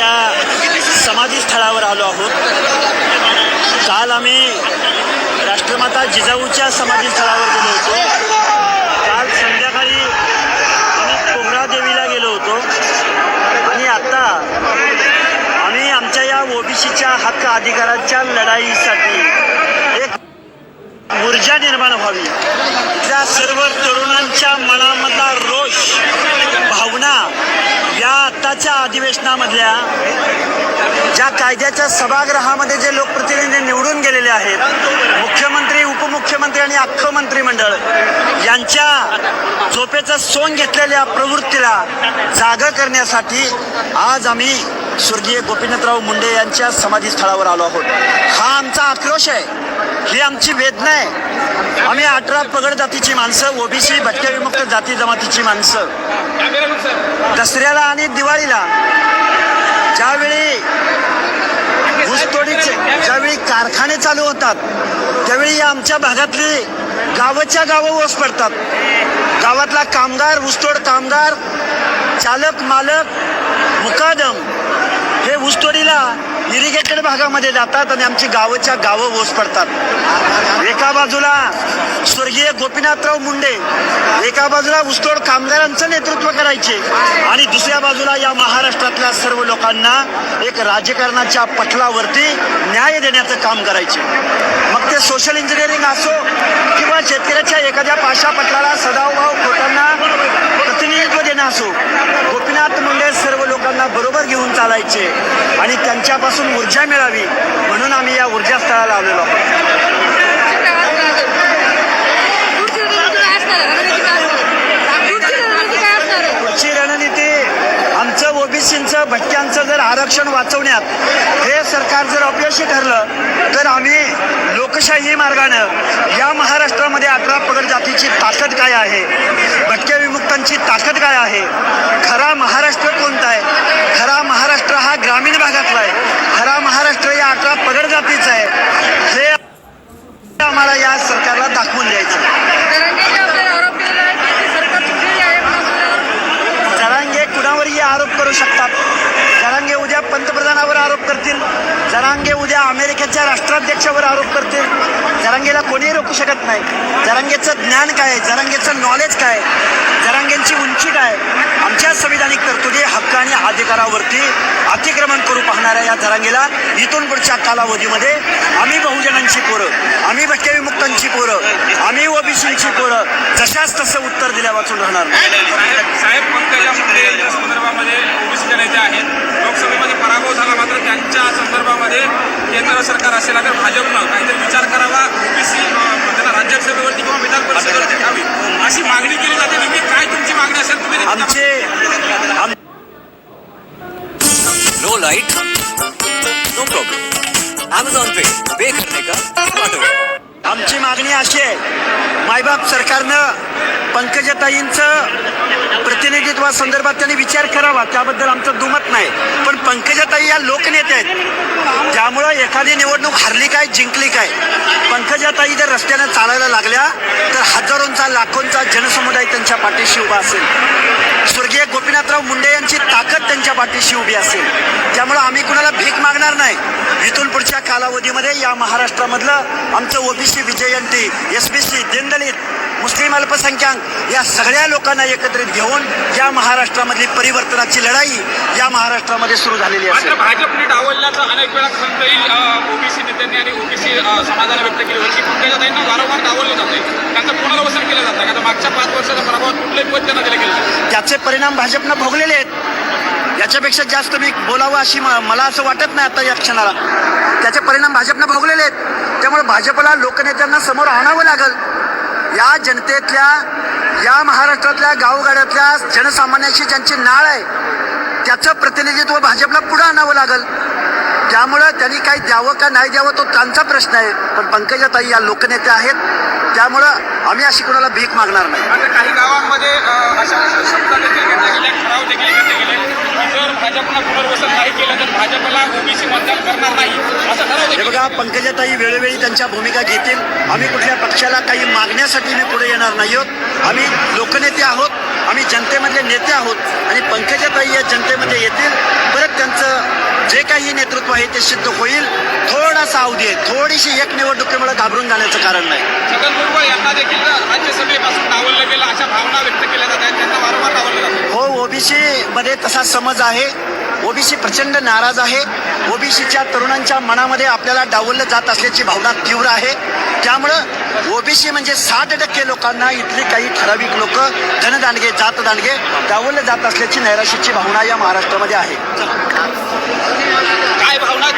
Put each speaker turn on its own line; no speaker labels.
अशा समाधीस्थळावर आलो आहोत. काल आम्ही राष्ट्रमाता जिजाऊच्या समाधीस्थळावर गेलो होतो. काल संध्याकाळी आम्ही कोमरा देवीला गेलो होतो. आणि आत्ता आम्ही आमच्या या ओबीसीच्या हक्क अधिकाराच्या लढाईसाठी ऊर्जा निर्माण व्हावी. त्या सर्व तरुणांच्या मनामधला रोष भावना या आत्ताच्या अधिवेशनामधल्या ज्या कायद्याच्या सभागृहामध्ये जे लोकप्रतिनिधी निवडून गेलेले आहेत मुख्यमंत्री उपमुख्यमंत्री आणि अख्खं मंत्रिमंडळ यांच्या झोपेचं सोंग घेतलेल्या प्रवृत्तीला जाग करण्यासाठी आज आम्ही स्वर्गीय गोपीनाथराव मुंडे यांच्या समाधीस्थळावर आलो आहोत. हा आमचा आक्रोश आहे. ही आमची वेदना आहे. आम्ही अठरा पगड जातीची माणसं ओबीसी भटक्या विमुक्त जाती जमातीची माणसं. दसऱ्याला आणि दिवाळीला ज्यावेळी ऊसतोडीचे ज्यावेळी कारखाने चालू होतात त्यावेळी आमच्या भागातली गावाच्या गावं ओस पडतात. गावातला कामगार ऊसतोड कामगार चालक मालक मुकादम इरिगेटेड भागामध्ये जातात आणि आमची गावच्या गावं ओस पडतात. एका बाजूला स्वर्गीय गोपीनाथराव मुंडे एका बाजूला ऊसतोड कामगारांचं नेतृत्व करायचे आणि दुसऱ्या बाजूला या महाराष्ट्रातल्या सर्व लोकांना एक राजकारणाच्या पटलावरती न्याय देण्याचं काम करायचे. मग ते सोशल इंजिनिअरिंग असो किंवा शेतकऱ्याच्या एखाद्या पाशा पटलाला सदाभाव खोटांना प्रतिनिधित्व देणं असो गोपीनाथ मुंडे लोकांना बरोबर घेऊन चालायचे आणि त्यांच्यापासून ऊर्जा मिळावी म्हणून आम्ही या ऊर्जा स्थळाला आलेलो पुढची रणनीती आमचं ओबीसींचं भटक्यांचं जर आरक्षण वाचवण्यात हे सरकार जर अपयशी ठरलं तर आम्ही लोकशाही मार्गानं या महाराष्ट्रामध्ये अठरा पगड जातीची ताकद काय आहे? भटक्या विमुक्तांची ताकद काय आहे? खरा महाराष्ट्र कोणता आहे खरा महाराष्ट्र हा ग्रामीण भागातला आहे खरा महाराष्ट्र या अठरा पगड जातीचा आहे. हे आम्हाला या सरकारला दाखवून द्यायचं. जरांगे कुणावरही आरोप करू शकतात. जरांगे उद्या पंतप्रधानावर आरोप करतील. जरांगे उद्या अमेरिकेच्या राष्ट्राध्यक्षावर आरोप करतील. जरांगेला कोणीही रोखू शकत नाही. जरांगेचं ज्ञान काय आहे? जरांगेचं नॉलेज काय आहे? जरांगेंची उंची काय आहे? तरतुदी हक्क आणि अधिकारावरती अतिक्रमण करू पाहणाऱ्या या जरांगेला इथून पुढच्या कालावधीमध्ये आम्ही बहुजनांची पोरं आम्ही भटक्या विमुक्तांची पोरं आम्ही ओबीसींची पोरं जशाच तसं उत्तर दिल्या वाचून राहणार.
साहेब संदर्भामध्ये ओबीसीचे नेते आहेत. लोकसभेमध्ये पराभव झाला मात्र त्यांच्या संदर्भामध्ये केंद्र सरकार असेल तर भाजपनं काहीतरी विचार करावा ओबीसी त्यांना राज्यसभेवरती किंवा विधान परिषदेवरती घ्यावी अशी मागणी केली जाते. नेमकी काय तुमची मागणी असेल तुम्ही
आमचे आम-
no light no problem Amazon pay pay करने का
आमची मागणी अशी आहे मायबाप सरकारनं पंकजाताईंचं प्रतिनिधित्वासंदर्भात त्यांनी विचार करावा त्याबद्दल आमचं दुमत नाही. पण पंकजाताई या लोकनेते आहेत. त्यामुळं एखादी निवडणूक हरली काय जिंकली काय? पंकजाताई जर रस्त्यानं चालायला लागल्या तर हजारोंचा लाखोंचा जनसमुदाय त्यांच्या पाठीशी उभा असेल. स्वर्गीय गोपीनाथराव मुंडे यांची ताकद त्यांच्या पाठीशी उभी असेल. त्यामुळं आम्ही कुणाला भीक मागणार नाही. इथून पुढच्या कालावधीमध्ये या महाराष्ट्रामधलं आमचं OBC VJNT S B C दिनदलित मुस्लिम अल्पसंख्याक या सगळ्या लोकांना एकत्रित घेऊन या महाराष्ट्रामधली परिवर्तनाची लढाई या महाराष्ट्रामध्ये सुरू झालेली असेल
भाजपने डावलल्याचं अनेक वेळा खंत येईल ओबीसी नेत्यांनी आणि ओबीसी समाजाला व्यक्त केली. होती पंकजाताईंना वारंवार डावललं जाते त्यांचं पुनर्वसन केलं जातं आता मागच्या पाच वर्षाच्या प्रभावात कुठलंही पद त्यांना दिलं गेलं.
त्याचे परिणाम भाजपनं भोगलेले आहेत. याच्यापेक्षा जास्त मी बोलावं अशी मला असं वाटत नाही आता या क्षणाला. त्याचे परिणाम भाजपनं भोगलेले आहेत. त्यामुळे भाजपला लोकनेत्यांना समोर आणावं लागल. या जनतेतल्या या महाराष्ट्रातल्या गावगाड्यातल्या जनसामान्याशी ज्यांची नाळ आहे त्याचं प्रतिनिधित्व भाजपला पुढं आणावं लागल. त्यामुळं त्यांनी काही द्यावं का नाही द्यावं तो त्यांचा प्रश्न आहे. पण पंकजाताई या लोकनेत्या आहेत. त्यामुळं आम्ही अशी कोणाला भीक मागणार नाही.
काही गावांमध्ये भाजपनं पुनर्वसन नाही केलं तर भाजपला ओबीसी मतदान करणार नाही. असं ठराव
हे बघा पंकजाताई वेळोवेळी त्यांच्या भूमिका घेतील. आम्ही कुठल्या पक्षाला काही मागण्यासाठी मी पुढे येणार नाही आहोत. आम्ही लोकनेते आहोत. आम्ही जनतेमधले नेते आहोत. आणि पंकजाताई या जनतेमध्ये येतील. परत त्यांचं जे जे काही नेतृत्व आहे ते सिद्ध होईल. थोडासा अवधी आहे. थोडीशी एक निवडणुकीमुळे घाबरून जाण्याचं कारण नाही.
छगन भुजबळ यांना देखील राज्यसभेपासून डावललं गेलं अशा भावना व्यक्त केल्या जात आहेत त्यांना वारंवार
ओबीसीमध्ये तसा समज आहे. ओबीसी प्रचंड नाराज आहे. ओबीसीच्या तरुणांच्या मनामध्ये आपल्याला डावललं जात असल्याची भावना तीव्र आहे. त्यामुळं ओबीसी म्हणजे साठ टक्के लोकांना इथली काही ठराविक लोक धनदांडगे जात दांडगे डावललं जात असल्याची नैराश्याची भावना या महाराष्ट्रामध्ये आहे.
काय भावना?